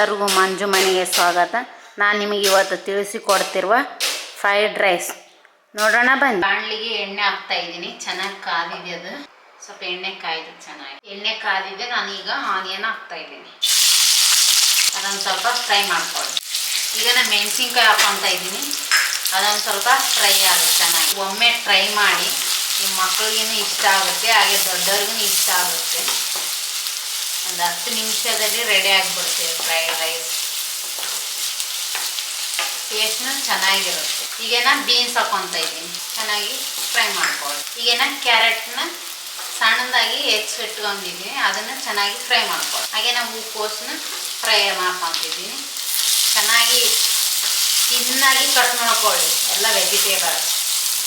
ಎಲ್ಲರಿಗೂ ಮಂಜು ಮನೆಗೆ ಸ್ವಾಗತ. ನಾನು ನಿಮಗೆ ಇವತ್ತು ತಿಳಿಸಿಕೊಡ್ತಿರುವ ಫ್ರೈಡ್ ರೈಸ್ ನೋಡೋಣ, ಬನ್ನಿ. ಬಾಣಲಿಗೆ ಎಣ್ಣೆ ಹಾಕ್ತಾ ಇದ್ದೀನಿ. ಚೆನ್ನಾಗಿ ಕಾದಿದೆ ಅದು. ಸ್ವಲ್ಪ ಎಣ್ಣೆ ಕಾಯ್ದು ಚೆನ್ನಾಗಿ. ಎಣ್ಣೆ ಕಾದಿದೆ, ನಾನೀಗ ಆನಿಯನ್ ಹಾಕ್ತಾ ಇದ್ದೀನಿ. ಅದೊಂದು ಸ್ವಲ್ಪ ಫ್ರೈ ಮಾಡ್ಕೊಳ್ಳಿ. ಈಗ ನಾನು ಮೆಣಸಿನ್ಕಾಯಿ ಹಾಕೊತ ಇದ್ದೀನಿ. ಅದೊಂದು ಸ್ವಲ್ಪ ಫ್ರೈ ಆಗುತ್ತೆ ಚೆನ್ನಾಗಿ. ಒಮ್ಮೆ ಟ್ರೈ ಮಾಡಿ ನಿಮ್ಮ ಮಕ್ಕಳಿಗೂ ಇಷ್ಟ ಆಗುತ್ತೆ, ಹಾಗೆ ದೊಡ್ಡವ್ರಿಗೂ ಇಷ್ಟ ಆಗುತ್ತೆ. ಒಂದು ಹತ್ತು ನಿಮಿಷದಲ್ಲಿ ರೆಡಿ ಆಗಿಬಿಡ್ತೀವಿ ಫ್ರೈಡ್ ರೈಸ್ ಟೇಸ್ಟ್ನು ಚೆನ್ನಾಗಿರುತ್ತೆ. ಈಗ ನಾನು ಬೀನ್ಸ್ ಹಾಕೊತ ಇದ್ದೀನಿ. ಚೆನ್ನಾಗಿ ಫ್ರೈ ಮಾಡ್ಕೊಳ್ಳಿ. ಈಗ ನಾನು ಕ್ಯಾರೆಟ್ನ ಸಣ್ಣದಾಗಿ ಹೆಚ್ಚಿಟ್ಕೊಂಡಿದ್ದೀನಿ ಅದನ್ನು ಚೆನ್ನಾಗಿ ಫ್ರೈ ಮಾಡ್ಕೊಳ್ಳಿ. ಹಾಗೆ ನಾವು ಹೂಕೋಸನ್ನ ಫ್ರೈ ಮಾಡ್ಕೊತಿದ್ದೀನಿ ಚೆನ್ನಾಗಿ ತಿನ್ನಾಗಿ ಕಟ್ ಮಾಡ್ಕೊಳ್ಳಿ. ಎಲ್ಲ ವೆಜಿಟೇಬಲ್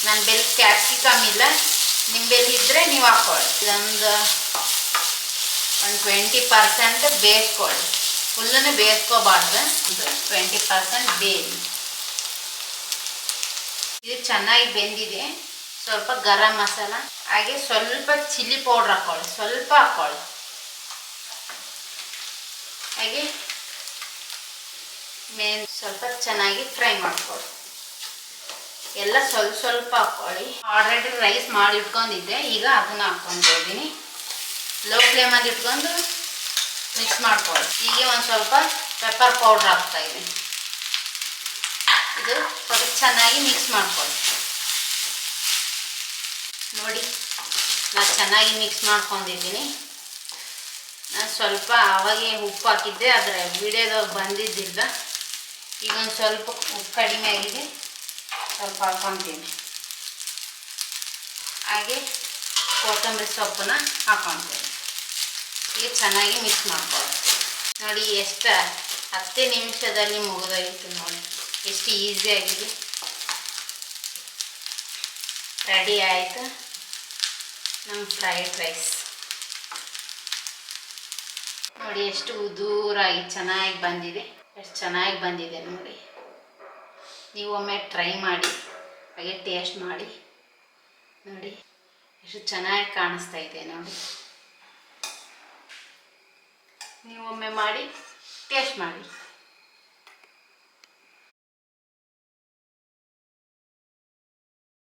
ನನ್ನ ಬೆಲ್ ಕ್ಯಾಪ್ಸಿಕಮ್ ಇಲ್ಲ. ನಿಮ್ಮ ಬೆಲ್ ಇದ್ದರೆ ನೀವು ಹಾಕ್ಕೊಳ್ಳಿ ಇದೊಂದು ಒಂದು ಟ್ವೆಂಟಿ ಪರ್ಸೆಂಟ್ ಬೇಯಿಸ್ಕೊಳ್ಳಿ ಫುಲ್ಲನ್ನು ಬೇಯಿಸ್ಕೋಬಾರ್ದು ಒಂದು ಟ್ವೆಂಟಿ ಪರ್ಸೆಂಟ್ ಬೇಯಿ ಇದು ಚೆನ್ನಾಗಿ ಬೆಂದಿದೆ. ಸ್ವಲ್ಪ ಗರಂ ಮಸಾಲ, ಹಾಗೆ ಸ್ವಲ್ಪ ಚಿಲ್ಲಿ ಪೌಡ್ರ್ ಹಾಕ್ಕೊಳ್ಳಿ. ಸ್ವಲ್ಪ ಹಾಕ್ಕೊಳ್ಳಿ. ಹಾಗೆ ಮೇನ್ ಸ್ವಲ್ಪ ಚೆನ್ನಾಗಿ ಫ್ರೈ ಮಾಡ್ಕೊಳ್ಳಿ. ಎಲ್ಲ ಸ್ವಲ್ಪ ಸ್ವಲ್ಪ ಹಾಕ್ಕೊಳ್ಳಿ. ಆಲ್ರೆಡಿ ರೈಸ್ ಮಾಡಿ ಇಟ್ಕೊಂಡಿದ್ದೆ. ಈಗ ಅದನ್ನ ಹಾಕ್ಕೊತಾ ಲೋ ಫ್ಲೇಮಲ್ಲಿ ಇಟ್ಕೊಂಡು ಮಿಕ್ಸ್ ಮಾಡ್ಕೊಳ್ಳಿ ಈಗ ಒಂದು ಸ್ವಲ್ಪ ಪೆಪ್ಪರ್ ಪೌಡ್ರ್ ಹಾಕ್ತಾ ಇದು ಸ್ವಲ್ಪ ಚೆನ್ನಾಗಿ ಮಿಕ್ಸ್ ಮಾಡ್ಕೊಳ್ಳಿ ನೋಡಿ ನಾನು ಚೆನ್ನಾಗಿ ಮಿಕ್ಸ್ ಮಾಡ್ಕೊಂಡಿದ್ದೀನಿ ನಾನು ಸ್ವಲ್ಪ ಅವಾಗೆ ಉಪ್ಪು ಹಾಕಿದ್ದೆ ಅದರ ವಿಡಿಯೋದಾಗ ಬಂದಿದ್ದಿಲ್ಲ ಈಗ ಒಂದು ಸ್ವಲ್ಪ ಉಪ್ಪು ಕಡಿಮೆ ಆಗಿದೆ ಸ್ವಲ್ಪ ಹಾಕ್ಕೊತೀನಿ ಹಾಗೆ ಕೊತ್ತಂಬರಿ ಸೊಪ್ಪನ್ನ ಹಾಕ್ಕೊತೀನಿ ಈಗ ಚೆನ್ನಾಗಿ ಮಿಕ್ಸ್ ಮಾಡ್ಕೊಳ್ಳಿ ನೋಡಿ ಎಷ್ಟು ಹತ್ತೇ ನಿಮಿಷದಲ್ಲಿ ಮುಗಿದೋಗಿತ್ತು ನೋಡಿ. ಎಷ್ಟು ಈಸಿಯಾಗಿದೆ ರೆಡಿ ಆಯಿತು? ನಮ್ಮ ಫ್ರೈಡ್ ರೈಸ್ ನೋಡಿ ಎಷ್ಟು ಉದೂರಾಗಿ ಚೆನ್ನಾಗಿ ಬಂದಿದೆ. ಎಷ್ಟು ಚೆನ್ನಾಗಿ ಬಂದಿದೆ ನೋಡಿ. ನೀವು ಒಮ್ಮೆ ಟ್ರೈ ಮಾಡಿ, ಹಾಗೆ ಟೇಸ್ಟ್ ಮಾಡಿ. ನೋಡಿ, ಎಷ್ಟು ಚೆನ್ನಾಗಿ ಕಾಣಿಸ್ತಾ ಇದೆ ನೋಡಿ. ನೀವು ಒಮ್ಮೆ ಮಾಡಿ ಟೇಸ್ಟ್ ಮಾಡಿ.